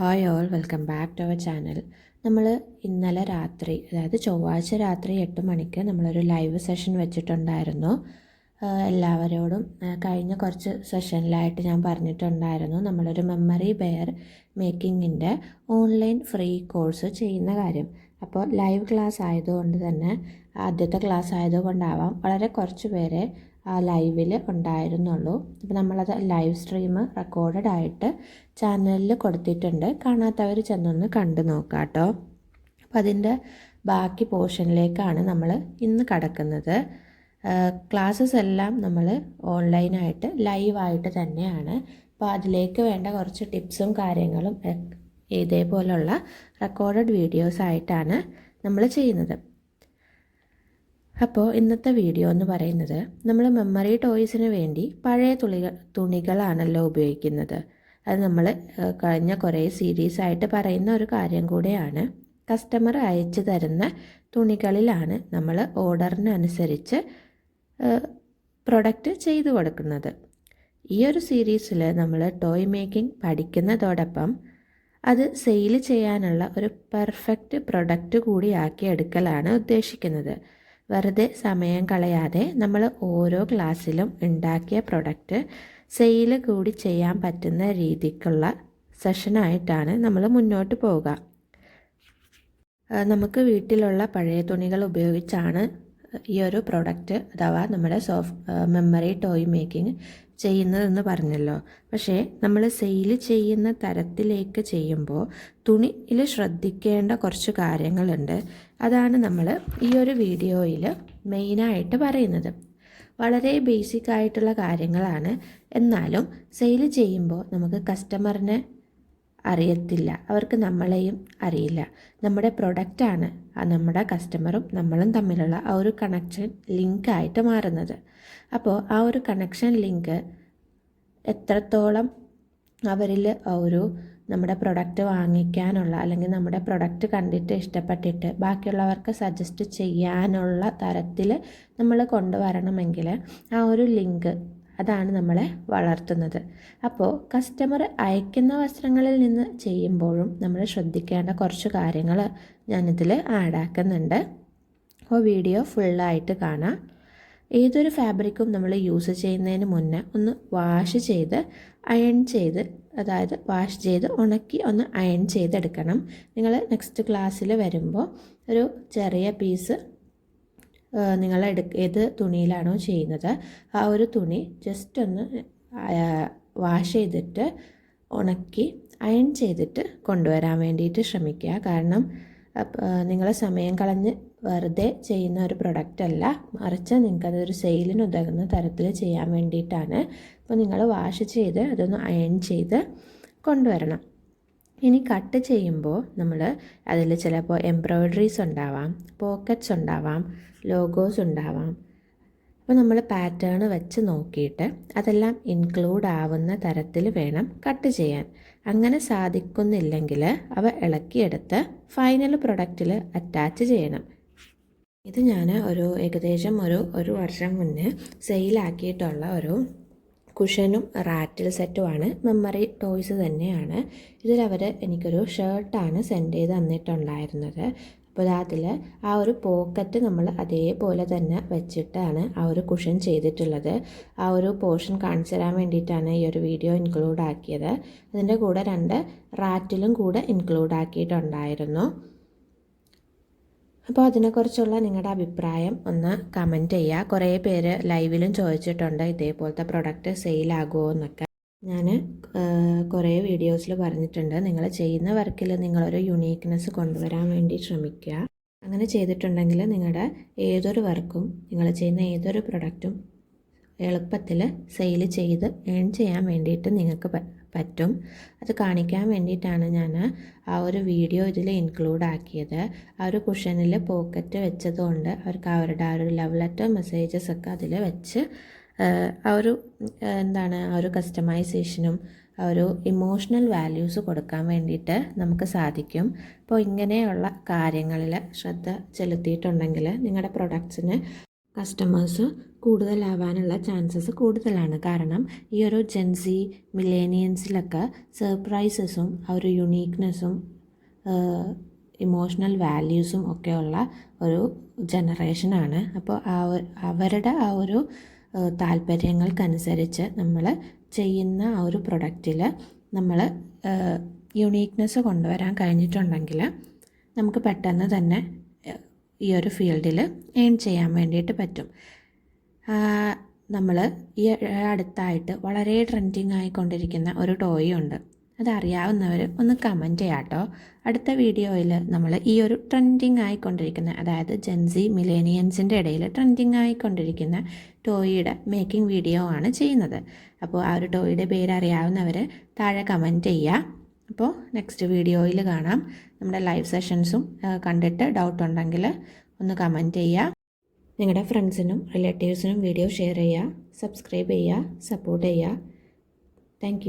Hi all welcome back to our channel. നമ്മൾ ഇന്നലെ രാത്രി അതായത് ചൊവ്വാഴ്ച രാത്രി എട്ട് മണിക്ക് നമ്മളൊരു ലൈവ് സെഷൻ വെച്ചിട്ടുണ്ടായിരുന്നു. എല്ലാവരോടും കഴിഞ്ഞ കുറച്ച് സെഷനിലായിട്ട് ഞാൻ പറഞ്ഞിട്ടുണ്ടായിരുന്നു. നമ്മളൊരു മെമ്മറി ബെയർ മേക്കിങ്ങിന്റെ ഓൺലൈൻ ഫ്രീ കോഴ്സ് ചെയ്യുന്ന കാര്യം. അപ്പോൾ ലൈവ് ക്ലാസ് ആയതുകൊണ്ട് തന്നെ ആദ്യത്തെ ക്ലാസ് ആയതുകൊണ്ടാവാം വളരെ കുറച്ച് പേരെ ലൈവിൽ ഉണ്ടായിരുന്നുള്ളൂ. അപ്പോൾ നമ്മളത് ലൈവ് സ്ട്രീം റെക്കോർഡഡ് ആയിട്ട് ചാനലിൽ കൊടുത്തിട്ടുണ്ട്. കാണാത്തവർ ചെന്നൊന്ന് കണ്ടു നോക്കാം കേട്ടോ അപ്പോൾ അതിന്റെ ബാക്കി പോർഷനിലേക്കാണ് നമ്മൾ ഇന്ന് കടക്കുന്നത്. ക്ലാസ്സസ് എല്ലാം നമ്മൾ ഓൺലൈനായിട്ട് ലൈവായിട്ട് തന്നെയാണ്. അപ്പോൾ അതിലേക്ക് വേണ്ട കുറച്ച് ടിപ്സും കാര്യങ്ങളും ഇതേപോലുള്ള റെക്കോർഡഡ് വീഡിയോസ് ആയിട്ടാണ് നമ്മൾ ചെയ്യുന്നത്. അപ്പോൾ ഇന്നത്തെ വീഡിയോ എന്ന് പറയുന്നത് നമ്മൾ മെമ്മറി ടോയ്സിന് വേണ്ടി പഴയ തുണികൾ തുണികളാണല്ലോ ഉപയോഗിക്കുന്നത്. അത് നമ്മൾ കഴിഞ്ഞ കുറേ സീരീസ് ആയിട്ട് പറയുന്ന ഒരു കാര്യം കൂടെയാണ്. കസ്റ്റമർ അയച്ചു തരുന്ന തുണികളിലാണ് നമ്മൾ ഓർഡറിനനുസരിച്ച് പ്രൊഡക്റ്റ് ചെയ്തു കൊടുക്കുന്നത്. ഈ ഒരു സീരീസിൽ നമ്മൾ ടോയ് മേക്കിംഗ് പഠിക്കുന്നതോടൊപ്പം അത് സെയിൽ ചെയ്യാനുള്ള ഒരു പെർഫെക്റ്റ് പ്രൊഡക്റ്റ് കൂടിയാക്കി എടുക്കലാണ് ഉദ്ദേശിക്കുന്നത്. വെറുതെ സമയം കളയാതെ നമ്മൾ ഓരോ ക്ലാസ്സിലും ഉണ്ടാക്കിയ പ്രൊഡക്റ്റ് സെയിൽ കൂടി ചെയ്യാൻ പറ്റുന്ന രീതിക്കുള്ള സെഷനായിട്ടാണ് നമ്മൾ മുന്നോട്ട് പോവുക. നമുക്ക് വീട്ടിലുള്ള പഴയ തുണികൾ ഉപയോഗിച്ചാണ് ഈ ഒരു പ്രൊഡക്റ്റ് അഥവാ നമ്മുടെ സോഫ്റ്റ് മെമ്മറി ടോയ് മേക്കിംഗ് ചെയ്യുന്നതെന്ന് പറഞ്ഞല്ലോ. പക്ഷേ നമ്മൾ സെയിൽ ചെയ്യുന്ന തരത്തിലേക്ക് ചെയ്യുമ്പോൾ തുണിയിൽ ശ്രദ്ധിക്കേണ്ട കുറച്ച് കാര്യങ്ങളുണ്ട്. അതാണ് നമ്മൾ ഈ ഒരു വീഡിയോയിൽ മെയിനായിട്ട് പറയുന്നത്. വളരെ ബേസിക് ആയിട്ടുള്ള കാര്യങ്ങളാണ്. എന്നാലും സെയിൽ ചെയ്യുമ്പോൾ നമുക്ക് കസ്റ്റമറിനെ അറിയത്തില്ല. അവർക്ക് നമ്മളെയും അറിയില്ല. നമ്മുടെ പ്രൊഡക്റ്റാണ് നമ്മുടെ കസ്റ്റമറും നമ്മളും തമ്മിലുള്ള ആ ഒരു കണക്ഷൻ ലിങ്കായിട്ട് മാറുന്നത്. അപ്പോൾ ആ ഒരു കണക്ഷൻ ലിങ്ക് എത്രത്തോളം അവരിൽ ഒരു നമ്മുടെ പ്രൊഡക്റ്റ് വാങ്ങിക്കാനുള്ള അല്ലെങ്കിൽ നമ്മുടെ പ്രൊഡക്റ്റ് കണ്ടിട്ട് ഇഷ്ടപ്പെട്ടിട്ട് ബാക്കിയുള്ളവർക്ക് സജസ്റ്റ് ചെയ്യാനുള്ള തരത്തിൽ നമ്മൾ കൊണ്ടുവരണമെങ്കിൽ ആ ഒരു ലിങ്ക് അതാണ് നമ്മളെ വളർത്തുന്നത്. അപ്പോൾ കസ്റ്റമർ അയക്കുന്ന വസ്ത്രങ്ങളിൽ നിന്ന് ചെയ്യുമ്പോഴും നമ്മൾ ശ്രദ്ധിക്കേണ്ട കുറച്ച് കാര്യങ്ങൾ ഞാനിതിൽ ആഡാക്കുന്നുണ്ട് അപ്പോൾ വീഡിയോ ഫുള്ളായിട്ട് കാണാം. ഏതൊരു ഫാബ്രിക്കും നമ്മൾ യൂസ് ചെയ്യുന്നതിന് മുന്നേ ഒന്ന് വാഷ് ചെയ്ത് അയൺ ചെയ്ത് അതായത് വാഷ് ചെയ്ത് ഉണക്കി ഒന്ന് അയൺ ചെയ്തെടുക്കണം. നിങ്ങൾ നെക്സ്റ്റ് ക്ലാസ്സിൽ വരുമ്പോൾ ഒരു ചെറിയ പീസ് നിങ്ങൾ എടു ഏത് തുണിയിലാണോ ചെയ്യുന്നത് ആ ഒരു തുണി ജസ്റ്റ് ഒന്ന് വാഷ് ചെയ്തിട്ട് ഉണക്കി അയൺ ചെയ്തിട്ട് കൊണ്ടുവരാൻ വേണ്ടിയിട്ട് ശ്രമിക്കുക. കാരണം നിങ്ങൾ സമയം കളഞ്ഞ് വെറുതെ ചെയ്യുന്ന ഒരു പ്രൊഡക്റ്റ് അല്ല. മറിച്ച് നിങ്ങൾക്കതൊരു സെയിലിന് ഉതകുന്ന തരത്തിൽ ചെയ്യാൻ വേണ്ടിയിട്ടാണ്. അപ്പോൾ നിങ്ങൾ വാഷ് ചെയ്ത് അതൊന്ന് അയൺ ചെയ്ത് കൊണ്ടുവരണം. ഇനി കട്ട് ചെയ്യുമ്പോൾ നമ്മൾ അതിൽ ചിലപ്പോൾ എംബ്രോയ്ഡറീസ് ഉണ്ടാവാം പോക്കറ്റ്സ് ഉണ്ടാവാം ലോഗോസ് ഉണ്ടാവാം. അപ്പോൾ നമ്മൾ പാറ്റേൺ വെച്ച് നോക്കിയിട്ട് അതെല്ലാം ഇൻക്ലൂഡ് ആവുന്ന തരത്തിൽ വേണം കട്ട് ചെയ്യാൻ. അങ്ങനെ സാധിക്കുന്നില്ലെങ്കിൽ അവ ഇളക്കിയെടുത്ത് ഫൈനൽ പ്രൊഡക്റ്റിൽ അറ്റാച്ച് ചെയ്യണം. ഇത് ഞാൻ ഒരു ഏകദേശം ഒരു ഒരു വർഷം മുന്നേ സെയിലാക്കിയിട്ടുള്ള ഒരു കുഷനും റാറ്റിൽ സെറ്റുമാണ്. മെമ്മറി ടോയ്സ് തന്നെയാണ്. ഇതിലവർ എനിക്കൊരു ഷർട്ടാണ് സെൻഡ് ചെയ്ത് തന്നിട്ടുണ്ടായിരുന്നത്. അപ്പോൾ അതിൽ ആ ഒരു പോക്കറ്റ് നമ്മൾ അതേപോലെ തന്നെ വെച്ചിട്ടാണ് ആ ഒരു കുഷൻ ചെയ്തിട്ടുള്ളത്. ആ ഒരു പോർഷൻ കാണിച്ചു തരാൻ വേണ്ടിയിട്ടാണ് ഈ ഒരു വീഡിയോ ഇൻക്ലൂഡ് ആക്കിയത്. അതിന്റെ കൂടെ രണ്ട് റാറ്റിലും കൂടെ ഇൻക്ലൂഡ് ആക്കിയിട്ടുണ്ടായിരുന്നു. അപ്പോൾ അതിനെക്കുറിച്ചുള്ള നിങ്ങളുടെ അഭിപ്രായം ഒന്ന് കമന്റ് ചെയ്യുക. കുറേ പേര് ലൈവിലും ചോദിച്ചിട്ടുണ്ട് ഇതേപോലത്തെ പ്രൊഡക്റ്റ് സെയിലാകുമോ എന്നൊക്കെ. ഞാൻ കുറേ വീഡിയോസിൽ പറഞ്ഞിട്ടുണ്ട്. നിങ്ങൾ ചെയ്യുന്ന വർക്കിൽ നിങ്ങളൊരു യുണീക്ക്നെസ് കൊണ്ടുവരാൻ വേണ്ടി ശ്രമിക്കുക. അങ്ങനെ ചെയ്തിട്ടുണ്ടെങ്കിൽ നിങ്ങളുടെ ഏതൊരു വർക്കും നിങ്ങൾ ചെയ്യുന്ന ഏതൊരു പ്രൊഡക്റ്റും എളുപ്പത്തിൽ സെയിൽ ചെയ്ത് ഏൺ ചെയ്യാൻ വേണ്ടിയിട്ട് നിങ്ങൾക്ക് പറ്റും. അത് കാണിക്കാൻ വേണ്ടിയിട്ടാണ് ഞാൻ ആ ഒരു വീഡിയോ ഇതിൽ ഇൻക്ലൂഡ് ആക്കിയത്. ആ ഒരു കുഷനിൽ പോക്കറ്റ് വെച്ചതുകൊണ്ട് അവർക്ക് അവരുടെ ആ ഒരു ലവ് ലെറ്റർ മെസ്സേജസ് ഒക്കെ അതിൽ വെച്ച് ആ ഒരു എന്താണ് ആ ഒരു കസ്റ്റമൈസേഷനും ആ ഒരു ഇമോഷണൽ വാല്യൂസ് കൊടുക്കാൻ വേണ്ടിയിട്ട് നമുക്ക് സാധിക്കും. അപ്പോൾ ഇങ്ങനെയുള്ള കാര്യങ്ങളിൽ ശ്രദ്ധ ചെലുത്തിയിട്ടുണ്ടെങ്കിൽ നിങ്ങളുടെ പ്രൊഡക്ട്സിന് കസ്റ്റമേഴ്സ് കൂടുതലാവാനുള്ള ചാൻസസ് കൂടുതലാണ്. കാരണം ഈ ഒരു ജെൻസി മില്ലേനിയൻസിലൊക്കെ സർപ്രൈസസും ആ ഒരു യുണീക്നെസ്സും ഇമോഷണൽ വാല്യൂസും ഒക്കെയുള്ള ഒരു ജനറേഷനാണ് അപ്പോൾ അവരുടെ ആ ഒരു താല്പര്യങ്ങൾക്കനുസരിച്ച് നമ്മൾ ചെയ്യുന്ന ആ ഒരു പ്രൊഡക്റ്റിൽ നമ്മൾ യുണീക്നെസ് കൊണ്ടുവരാൻ കഴിഞ്ഞിട്ടുണ്ടെങ്കിൽ നമുക്ക് പെട്ടെന്ന് തന്നെ ഈ ഒരു ഫീൽഡിൽ ഏൺ ചെയ്യാൻ വേണ്ടിയിട്ട് പറ്റും. നമ്മൾ ഈ അടുത്തായിട്ട് വളരെ ട്രെൻഡിങ് ആയിക്കൊണ്ടിരിക്കുന്ന ഒരു ടോയ് ഉണ്ട്. അതറിയാവുന്നവർ ഒന്ന് കമന്റ് ചെയ്യാട്ടോ. അടുത്ത വീഡിയോയിൽ നമ്മൾ ഈ ഒരു ട്രെൻഡിങ് ആയിക്കൊണ്ടിരിക്കുന്ന അതായത് ജെൻസി മിലേനിയൻസിന്റെ ഇടയിൽ ട്രെൻഡിങ് ആയിക്കൊണ്ടിരിക്കുന്ന ടോയിയുടെ മേക്കിംഗ് വീഡിയോ ആണ് ചെയ്യുന്നത്. അപ്പോൾ ആ ഒരു ടോയിയുടെ പേര് അറിയാവുന്നവർ താഴെ കമന്റ് ചെയ്യുക അപ്പോൾ നെക്സ്റ്റ് വീഡിയോയിൽ കാണാം. നമ്മുടെ ലൈവ് സെഷൻസും കണ്ടിട്ട് ഡൗട്ട് ഉണ്ടെങ്കിൽ ഒന്ന് കമന്റ് ചെയ്യുക. നിങ്ങളുടെ ഫ്രണ്ട്സിനും റിലേറ്റീവ്സിനും വീഡിയോ ഷെയർ ചെയ്യുക സബ്സ്ക്രൈബ് ചെയ്യുക സപ്പോർട്ട് ചെയ്യുക. താങ്ക്